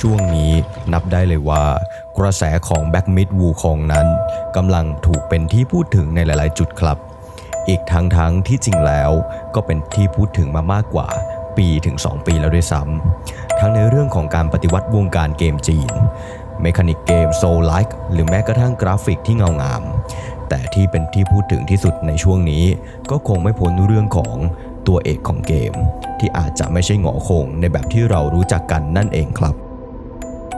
ช่วงนี้นับได้เลยว่ากระแสของแบ็กมิดวูคองนั้นกำลังถูกเป็นที่พูดถึงในหลาย ๆ จุดครับ อีกทั้งทั้งที่จริงแล้วก็เป็นที่พูดถึงมามากกว่าปีถึง 2 ปีแล้วด้วยซ้ำทั้งในเรื่องของการปฏิวัติวงการเกมจีนเมคานิกเกมโซลไลค์หรือแม้กระทั่งกราฟิกที่เงางาม แต่ที่เป็นที่พูดถึงที่สุดในช่วงนี้ ก็คงไม่พ้นเรื่องของตัวเอกของเกม ที่อาจจะไม่ใช่หงอคงในแบบที่เรารู้จักกันนั่นเองครับ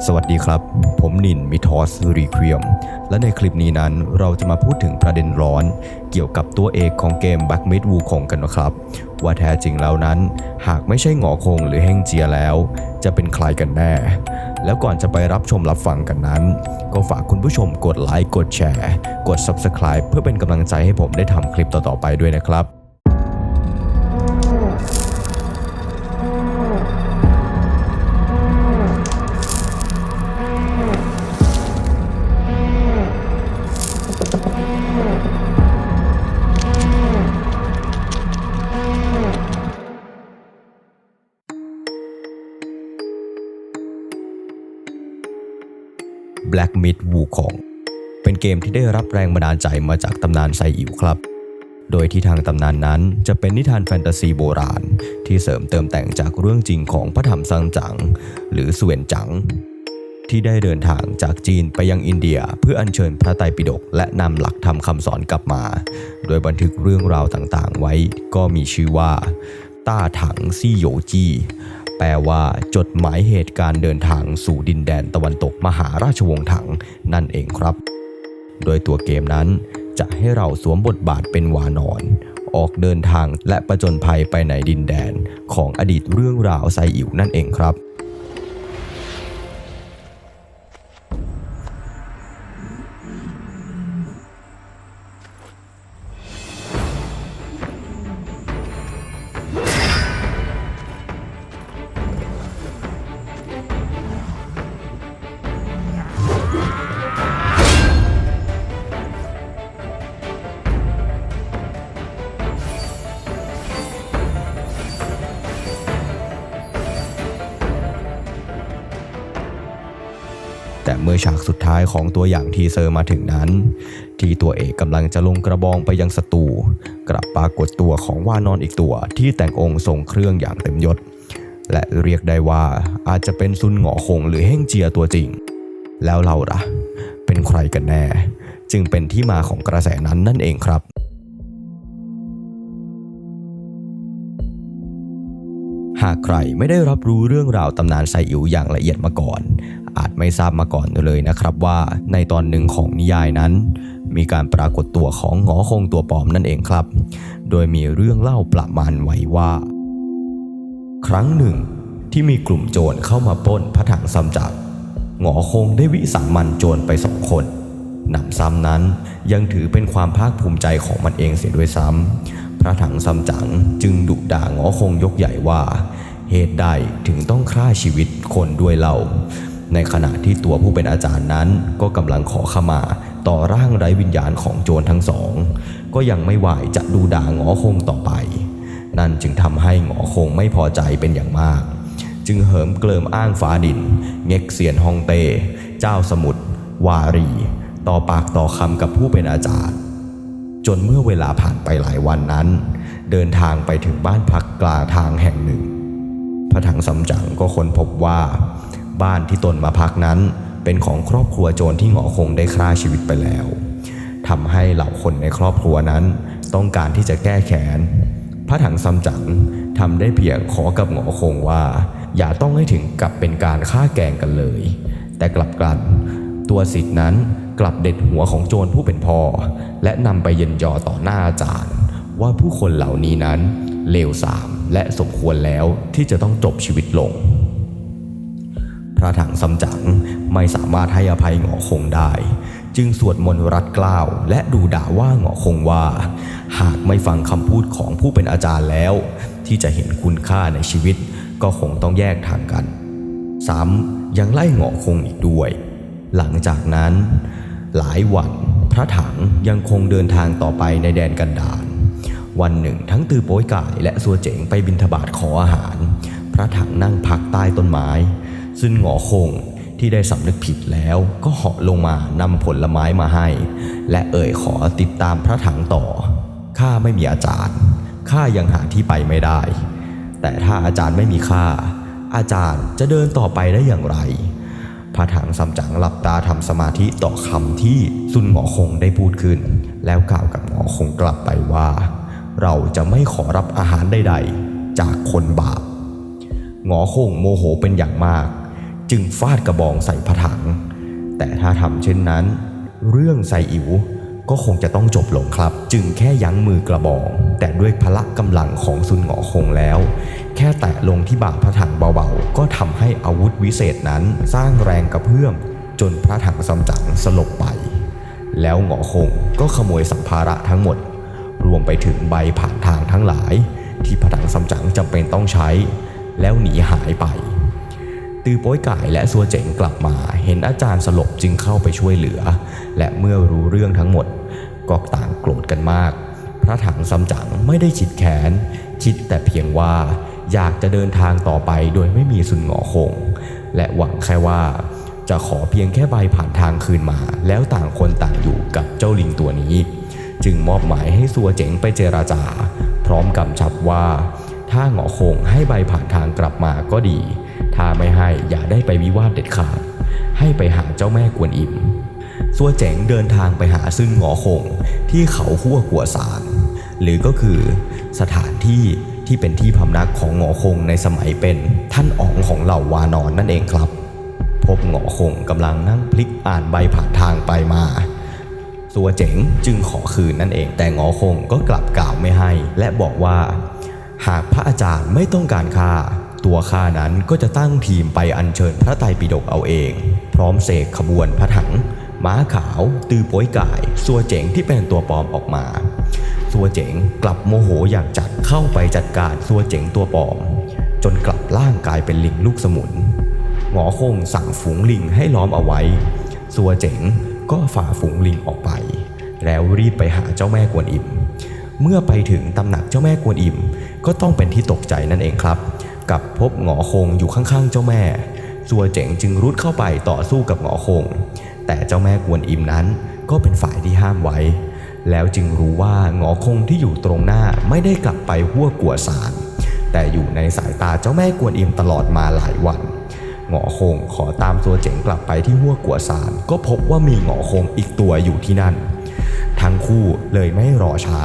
สวัสดีครับ ผมนินมิทอสรีควียม และในคลิปนี้นั้นเราจะมาพูดถึงประเด็นร้อน เกี่ยวกับตัวเอกของเกม Back Mid w u k o n g กันนะครับ ว่าแท้จริงแล้วนั้น หากไม่ใช่หงอคงหรือเฮงเจียแล้ว จะเป็นใครกันแน่ แล้วก่อนจะไปรับชมรับฟังกันนั้น ก็ฝากคุณผู้ชมกดไลค์กดแชร์ กด Subscribe เพื่อเป็นกำลังใจให้ผมได้ทำคลิปต่อๆไปด้วยนะครับ Black Myth Wukong เป็นเกมที่ได้รับแรงบันดาลใจมาจากตำนานไซอิ๋วครับ โดยที่ทางตำนานนั้นจะเป็นนิทานแฟนตาซีโบราณ ที่เสริมเติมแต่งจากเรื่องจริงของพระธรรมซังจัง หรือสเวนจัง ที่ได้เดินทางจากจีนไปยังอินเดีย เพื่ออัญเชิญพระไตรปิฎกและนำหลักธรรมคำสอนกลับมา โดยบันทึกเรื่องราวต่างๆ ไว้ก็มีชื่อว่าต้าถังซี่โยจี แปลว่าจดหมายเหตุการณ์เดินทางสู่ดินแดนตะวันตกมหาราชวงศ์ถังนั่นเองครับ โดยตัวเกมนั้นจะให้เราสวมบทบาทเป็นวานอน ออกเดินทางและประจนภัยไปในดินแดนของอดีตเรื่องราวไซอิ๋วนั่นเองครับ มื่อฉากสุดท้ายของตัวอย่างทีเซอร์มาถึงนั้น ที่ตัวเอกกำลังจะลงกระบองไปยังศัตรูกลับปรากฏตัวของว่านอนอีกตัวที่แต่งองค์ทรงเครื่องอย่างเต็มยศ และเรียกได้ว่าอาจจะเป็นซุนหงอคงหรือเฮ่งเจียตัวจริง แล้วเราล่ะ เป็นใครกันแน่ จึงเป็นที่มาของกระแสนั้นนั่นเองครับหากใครไม่ได้รับรู้เรื่องราวตำนานไซอิ๋วอย่างละเอียดมาก่อน อาจไม่ทราบมาก่อนเลยนะครับว่าในตอนหนึ่งของนิยายนั้น มีการปรากฏตัวของหงอคงตัวปลอมนั่นเองครับ โดยมีเรื่องเล่าประมาณไว้ว่า ครั้งหนึ่ง ที่มีกลุ่มโจรเข้ามาปล้นพระถังซัมจักรหงอคงได้วิสามันโจรไปสองคนหนำซ้ำนั้นยังถือเป็นความภาคภูมิใจของมันเองเสียด้วยซ้ำพระถังซัมจั๋งจึงดุด่าหงอคงยกใหญ่ว่า เหตุใดถึงต้องฆ่าชีวิตคนด้วยเล่า ในขณะที่ตัวผู้เป็นอาจารย์นั้น ก็กำลังขอขมา ต่อร่างไร้วิญญาณของโจรทั้งสอง ก็ยังไม่ไหวจะดูด่าหงอคงต่อไป นั่นจึงทำให้หงอคงไม่พอใจเป็นอย่างมาก จึงเหิมเกลิมอ้างฟ้าดิน เง็กเซียนฮองเต เจ้าสมุทรวารี ต่อปากต่อคำกับผู้เป็นอาจารย์ จนเมื่อเวลาผ่านไปหลายวันนั้น เดินทางไปถึงบ้านพักกลางทางแห่งหนึ่งพระถังสำจังก็ค้นพบว่า บ้านที่ตนมาพักนั้น เป็นของครอบครัวโจรที่หงอคงได้ฆ่าชีวิตไปแล้วทำให้เหล่าคนในครอบครัวนั้น ต้องการที่จะแก้แค้นพระถังซัมจั๋งทำได้เพียงขอกับหงอคงว่า อย่าต้องให้ถึงกับเป็นการฆ่าแกงกันเลย แต่กลับกัน ตัวสิทธินั้นกลับเด็ดหัวของโจรผู้เป็นพ่อ และนำไปเย็นยอต่อหน้าอาจารย์ ว่าผู้คนเหล่านี้นั้นเลวทรามและสมควรแล้วที่จะต้องจบชีวิตลง พระถังซัมจั๋งไม่สามารถให้อภัยหงอคงได้ จึงสวดมนต์รัดเกล้าว และดูด่าว่าหงอคงว่า หากไม่ฟังคำพูดของผู้เป็นอาจารย์แล้ว ที่จะเห็นคุณค่าในชีวิต ก็คงต้องแยกทางกันซ้ำยังไล่หงอคงอีกด้วย หลังจากนั้น หลายวันพระถังยังคงเดินทางต่อไปในแดนกันดารวันหนึ่งทั้งตือโป้ยก่ายและสัวเจ๋งไปบินทบาทขออาหาร พระถังนั่งพักใต้ต้นไม้ ซึ่งหงอคงที่ได้สำนึกผิดแล้วก็เหาะลงมานำผลไม้มาให้ และเอ่ยขอติดตามพระถังต่อ ข้าไม่มีอาจารย์ ข้ายังหาที่ไปไม่ได้ แต่ถ้าอาจารย์ไม่มีข้า อาจารย์จะเดินต่อไปได้อย่างไร พระถังซัมจั๋งหลับตาทำสมาธิต่อคำที่ซุนหงอคงได้พูดขึ้น แล้วกล่าวกับหงอคงกลับไปว่า เราจะไม่ขอรับอาหารใดๆ จากคนบาปหงอคงโมโหเป็นอย่างมาก จึงฟาดกระบองใส่พระถัง แต่ถ้าทำเช่นนั้น เรื่องใส่อิ๋วก็คงจะต้องจบลงครับ จึงแค่ยั้งมือกระบอง แต่ด้วยพละกำลังของซุนหงอคงแล้ว แค่แตะลงที่บ่าพระถังเบาๆ ก็ทำให้อาวุธวิเศษนั้นสร้างแรงกระเพื่อม จนพระถังซัมจังสลบไป แล้วหงอคงก็ขโมยสัมภาระทั้งหมด รวมไปถึงใบผ่านทางทั้งหลาย ที่พระถังซัมจังจำเป็นต้องใช้ แล้วหนีหายไป ตือโป้ยก่ายและซัวเจ๋งกลับมา เห็นอาจารย์สลบจึงเข้าไปช่วยเหลือ และเมื่อรู้เรื่องทั้งหมดก็ต่างโกรธกันมาก พระถังซัมจั๋งไม่ได้คิดแค้นคิดแต่เพียงว่าอยากจะเดินทางต่อไปโดยไม่มีสุนหงอคง และหวังแค่ว่า จะขอเพียงแค่ใบผ่านทางคืนมา แล้วต่างคนต่างอยู่กับเจ้าลิงตัวนี้ จึงมอบหมายให้ซัวเจ๋งไปเจราจา พร้อมกำชับว่า ถ้าหงอคงให้ใบผ่านทางกลับมาก็ดี ถ้าไม่ให้อย่าได้ไปวิวาทเด็ดขาด ให้ไปหาเจ้าแม่กวนอิมซัวเจ๋งเดินทางไปหาซึ่งหงอคงที่เขาหัวกัวซานหรือก็คือสถานที่ที่เป็นที่พำนักของหงอคงในสมัยเป็นท่านอ๋องของเหล่าวานอนนั่นเองครับ พบหงอคงกำลังนั่งพลิกอ่านใบผ่านทางไปมาสัวเจ๋งจึงขอคืนนั่นเองแต่งอคงก็กลับกล่าวไม่ให้ และบอกว่า หากพระอาจารย์ไม่ต้องการข้า ตัวข้านั้นก็จะตั้งทีมไปอัญเชิญพระไตรปิฎกเอาเอง พร้อมเสกขบวนพระถัง ม้าขาว ตือป้ยก่ายสัวเจ๋งที่เป็นตัวปลอมออกมาสัวเจ๋งกลับโมโหอย่างจัดเข้าไปจัดการสัวเจ๋งตัวปลอม จนกลับร่างกายเป็นลิงลูกสมุนหงอคงสั่งฝูงลิงให้ล้อมเอาไว้สัวเจ๋งก็ฝ่าฝูงลิงออกไป แล้วรีบไปหาเจ้าแม่กวนอิมเมื่อไปถึงตำหนักเจ้าแม่กวนอิมก็ต้องเป็นที่ตกใจนั่นเองครับ กับพบหงอคงอยู่ข้างๆเจ้าแม่สัวเจ๋งจึงรุดเข้าไปต่อสู้กับหงอคง แต่เจ้าแม่กวนอิมนั้นก็เป็นฝ่ายที่ห้ามไว้ แล้วจึงรู้ว่าหงอคงที่อยู่ตรงหน้าไม่ได้กลับไปหัวกัวสารแต่อยู่ในสายตาเจ้าแม่กวนอิมตลอดมาหลายวันหงอคงขอตามตัวเจ๋งกลับไปที่หัวกัวสารก็พบว่ามีหงอคงอีกตัวอยู่ที่นั่น ทั้งคู่เลยไม่รอช้า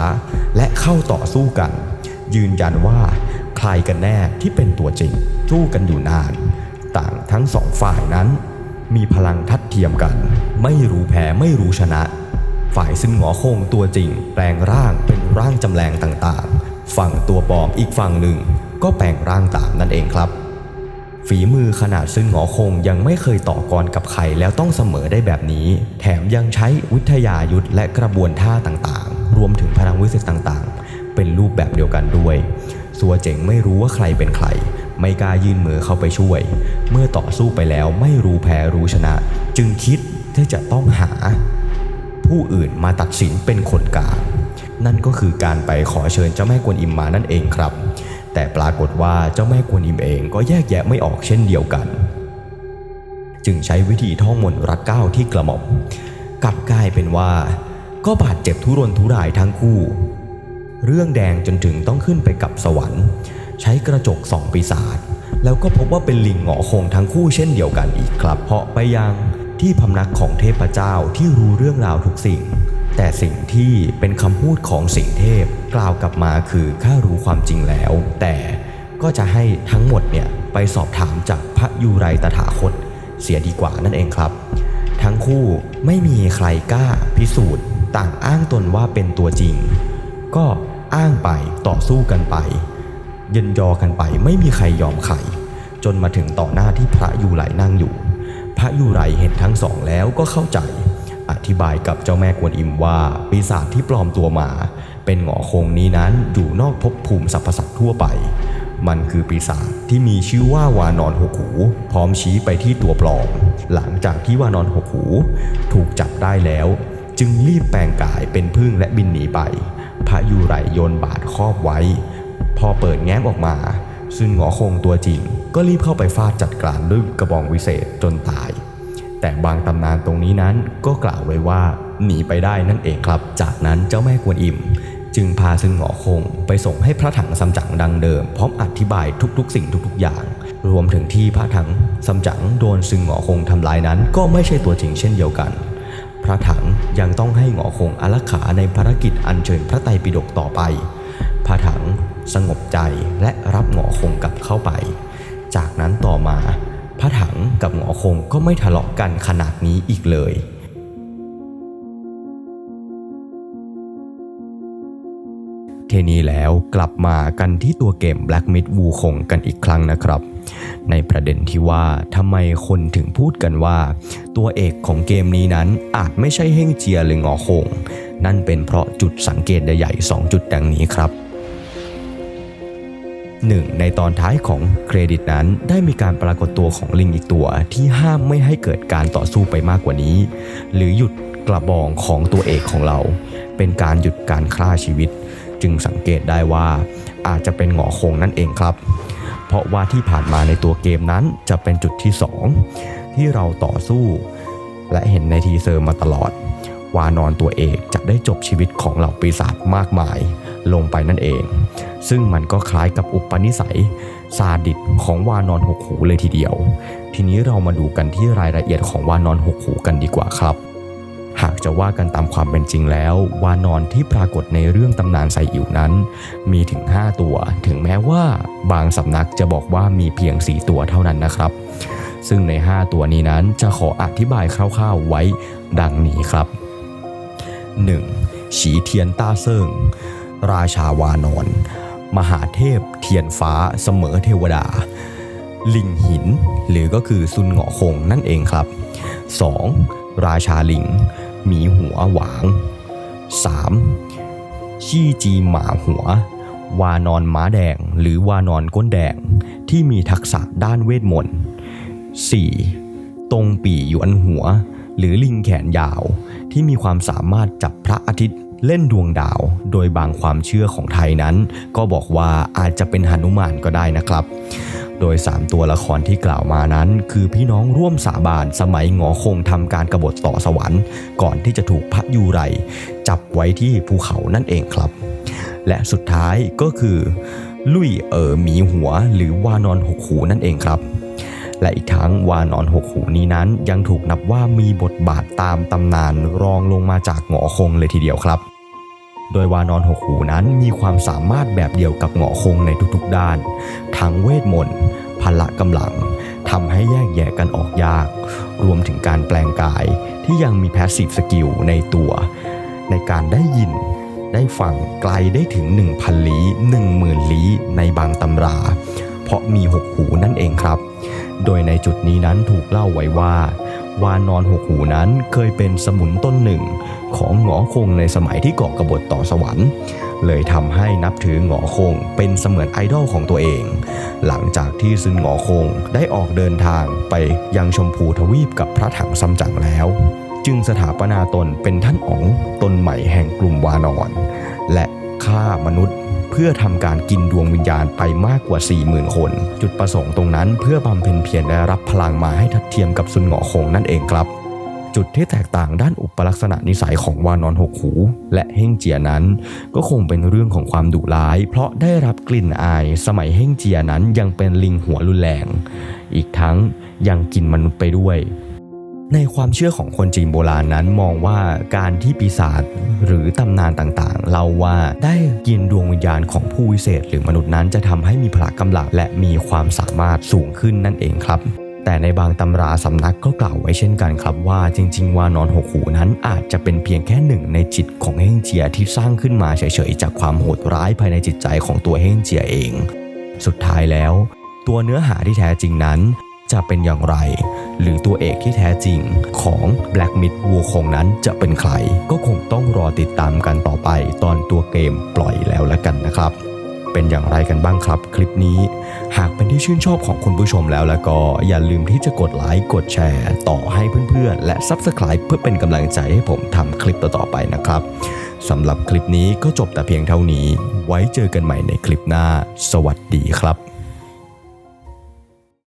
และเข้าต่อสู้กัน ยืนยันว่า รกันแน่ที่เป็นตัวจริงสู้กันอยู่นาน ต่างทั้งสองฝ่ายนั้น มีพลังทัดเทียมกัน ไม่รู้แพ้ไม่รู้ชนะ ฝ่ายซึ่งหงอคงตัวจริง แปลงร่างเป็นร่างจำแรงต่างๆ ฝั่งตัวปลอมอีกฝั่งหนึ่ง ก็แปลงร่างตามนั่นเองครับ ฝีมือขนาดซึ่งหงอคงยังไม่เคยต่อกรกับใครแล้วต้องเสมอได้แบบนี้ แถมยังใช้วิทยายุทธและกระบวนท่าต่างๆ รวมถึงพลังวิเศษต่างๆ เป็นรูปแบบเดียวกันด้วย สัวเจ๋งไม่รู้ว่าใครเป็นใคร ไม่กล้ายื่นมือเข้าไปช่วย เมื่อต่อสู้ไปแล้วไม่รู้แพ้รู้ชนะ จึงคิดที่จะต้องหา ผู้อื่นมาตัดสินเป็นคนกลางนั่นก็คือการไปขอเชิญเจ้าแม่กวนอิมมานั่นเองครับ แต่ปรากฏว่าเจ้าแม่กวนอิมเองก็แยกแยะไม่ออกเช่นเดียวกัน จึงใช้วิธีท่องมนต์รัดเก้าที่กระหม่อมกลับกลายเป็นว่า ก็บาดเจ็บทุรนทุรายทั้งคู่ เรื่องแดงจนถึงต้องขึ้นไปกับสวรรค์ ใช้กระจกส่องปีศาจแล้วก็พบว่าเป็นลิงหงอคงทั้งคู่เช่นเดียวกันอีกครับเพาะไปยังที่พำนักของเทพเจ้าที่รู้เรื่องราวทุกสิ่ง แต่สิ่งที่เป็นคำพูดของสิงเทพกล่าวกลับมาคือข้ารู้ความจริงแล้ว แต่ก็จะให้ทั้งหมดเนี่ยไปสอบถามจากพระยูไรตถาคตเสียดีกว่านั่นเองครับ ทั้งคู่ไม่มีใครกล้าพิสูจน์ ต่างอ้างตนว่าเป็นตัวจริง ก็อ้างไปต่อสู้กันไปเย็นยอกันไปไม่มีใครยอมใครจนมาถึงต่อหน้าที่พระยูไรนั่งอยู่ พระยูไรเห็นทั้งสองแล้วก็เข้าใจ อธิบายกับเจ้าแม่กวนอิมว่าปีศาจที่ปลอมตัวมา เป็นหงอคงนี้นั้นอยู่นอกภพภูมิสรรพสัตว์ทั่วไป มันคือปีศาจที่มีชื่อว่าวานอนหกหู พร้อมชี้ไปที่ตัวปลอม หลังจากที่วานอนหกหู ถูกจับได้แล้ว จึงรีบแปลงกายเป็นพึ่งและบินหนีไป พระยูไรโยนบาดครอบไว้ พอเปิดแง้มออกมา ซึ่งหงอคงตัวจริง ก็รีบเข้าไปฟาดจัดการด้วยกระบองวิเศษจนตาย แต่บางตำนานตรงนี้นั้นก็กล่าวไว้ว่าหนีไปได้นั่นเองครับ จากนั้นเจ้าแม่กวนอิม จึงพาซึ่งหงอคงไปส่งให้พระถังซัมจั๋งดังเดิม พร้อมอธิบายทุกๆ สิ่งทุกๆ อย่าง รวมถึงที่พระถังซัมจั๋งโดนซึ่งหงอคงทำลายนั้นก็ไม่ใช่ตัวจริงเช่นเดียวกัน พระถังยังต้องให้หงอคงอารักขาในภารกิจอัญเชิญพระไตรปิฎกต่อไป พระถังสงบใจและรับหงอคงกลับเข้าไป จากนั้นต่อมา พระถังกับหงอคงก็ไม่ทะเลาะกันขนาดนี้อีกเลยเทนี้แล้วกลับมากันที่ตัวเกม Black Myth วูคงกันอีกครั้งนะครับ ในประเด็นที่ว่าทำไมคนถึงพูดกันว่า ตัวเอกของเกมนี้นั้นอาจไม่ใช่เฮ่งเจียหรืองอคง นั่นเป็นเพราะจุดสังเกตใหญ่ๆ2จุดดังนี้ครับ 1. ในตอนท้ายของเครดิตนั้นได้มีการปรากฏตัวของลิงอีกตัวที่ห้ามไม่ให้เกิดการต่อสู้ไปมากกว่านี้ หรือหยุดกระบองของตัวเอกของเรา เป็นการหยุดการฆ่าชีวิต จึงสังเกตได้ว่าอาจจะเป็นหงอคงนั่นเองครับ เพราะว่าที่ผ่านมาในตัวเกมนั้นจะเป็นจุดที่ 2 ที่เราต่อสู้ และเห็นในทีเซอร์มาตลอด วานอนตัวเอกจะได้จบชีวิตของเหล่าปีศาจมากมายลงไปนั่นเอง ซึ่งมันก็คล้ายกับอุปนิสัยซาดิสของวานอนหกหูเลยทีเดียว ทีนี้เรามาดูกันที่รายละเอียดของวานอนหกหูกันดีกว่าครับ หากจะว่ากันตามความเป็นจริงแล้ว วานอนที่ปรากฏในเรื่องตำนานไซอิ๋วนั้น มีถึง 5 ตัว ถึงแม้ว่าบางสำนักจะบอกว่ามีเพียง 4 ตัวเท่านั้นนะครับ ซึ่งใน 5 ตัวนี้นั้นจะขออธิบายคร่าวๆไว้ดังนี้ครับ 1. ฉีเทียนต้าเซิงราชาวานอน มหาเทพเทียนฟ้าเสมอเทวดา ลิงหิน หรือก็คือซุนเหงาะคงนั่นเองครับ 2. ราชาลิง มีหัวหวาง 3. ชี่จีหมาหัว วานอนม้าแดงหรือวานอนก้นแดง ที่มีทักษะด้านเวทมนต์ 4. ตรงปี่หยวนหัว หรือลิงแขนยาว ที่มีความสามารถจับพระอาทิตย์เล่นดวงดาว โดยบางความเชื่อของไทยนั้น ก็บอกว่าอาจจะเป็นหนุมานก็ได้นะครับ ดย 3 ตัวละครที่กล่าวมานั้น คือพี่น้องร่วมสาบานสมัยหงอคงทำการกรบฏต่อสวรรค์ ก่อนที่จะถูกพระยูไรจับไว้ที่ภูเขานั่นเองครับ และสุดท้ายก็คือลุยเอ๋อหมีหัวหรือวานอนหกหูนั่นเองครับ และอีกทั้งวานอนหกหูนี้นั้นยังถูกนับว่ามีบทบาทตามตำนานรองลงมาจากหงอคงเลยทีเดียวครับ โดยวานอนหกหูนั้นมีความสามารถแบบเดียวกับหงอคงในทุกๆด้าน ทั้งเวทมนต์พละกำลังทำให้แยกแยะกันออกยาก รวมถึงการแปลงกายที่ยังมีแพสซีฟสกิลในตัว ในการได้ยินได้ฟังไกลได้ถึง 1,000 ลี้10,000 ลี้ในบางตำรา เพราะมีหกหูนั่นเองครับ โดยในจุดนี้นั้นถูกเล่าไว้ว่า วานอนหกหูนั้นเคยเป็นสมุนต้นหนึ่ง ของหงอคงในสมัยที่ก่อกบฏต่อสวรรค์ เลยทำให้นับถือหงอคงเป็นเสมือนไอดอลของตัวเอง หลังจากที่ซึนหงอคงได้ออกเดินทางไปยังชมพูทวีปกับพระถังซัมจั๋งแล้ว จึงสถาปนาตนเป็นท่านอ๋องตนใหม่แห่งกลุ่มวานอน และฆ่ามนุษย์ พื่อทำการกินดวงวิญญาณไปมากกว่า 40,000 คน จุดประสงค์ตรงนั้นเพื่อบำเพ็ญเพียรและรับพลังมาให้ทัดเทียมกับซุนหงอคงนั่นเองครับ จุดที่แตกต่างด้านอุปลักษณะนิสัยของวานอนหกหู และเฮ่งเจียนั้น ก็คงเป็นเรื่องของความดุร้าย เพราะได้รับกลิ่นอายสมัยเฮ่งเจียนั้นยังเป็นลิงหัวรุนแรง อีกทั้งยังกินมนุษย์ไปด้วย ในความเชื่อของคนจีนโบราณนั้นมองว่าการที่ปีศาจหรือตำนานต่างๆเล่าว่าได้กินดวงวิญญาณของผู้วิเศษหรือมนุษย์นั้นจะทำให้มีพละกำลังและมีความสามารถสูงขึ้นนั่นเองครับ แต่ในบางตำราสำนักก็กล่าวไว้เช่นกันครับว่าจริง ๆ ว่านอนหกหูนั้นอาจจะเป็นเพียงแค่หนึ่งในจิตของเฮงเจียที่สร้างขึ้นมาเฉยๆจากความโหดร้ายภายในจิตใจของตัวเฮงเจียเอง สุดท้ายแล้ว ตัวเนื้อหาที่แท้จริงนั้นจะเป็นอย่างไร หรือตัวเอ ที่แท้จริงของ Black Myth วัวคงนั้นจะเป็นใคร ก็คงต้องรอติดตามกันต่อไปตอนตัวเกมปล่อยแล้วละกันนะครับ เป็นอย่างไรกันบ้างครับคลิปนี้ หากเป็นที่ชื่นชอบของคุณผู้ชมแล้วแล้วก็อย่าลืมที่จะกดไลค์กดแชร์ ต่อให้เพื่อนๆ และ Subscribe เพื่อเป็นกำลังใจให้ผมทำคลิปต่อๆไปนะครับสำหรับคลิปนี้ก็จบแต่เพียงเท่านี้ ไว้เจอกันใหม่ในคลิปหน้า สวัสดีครับ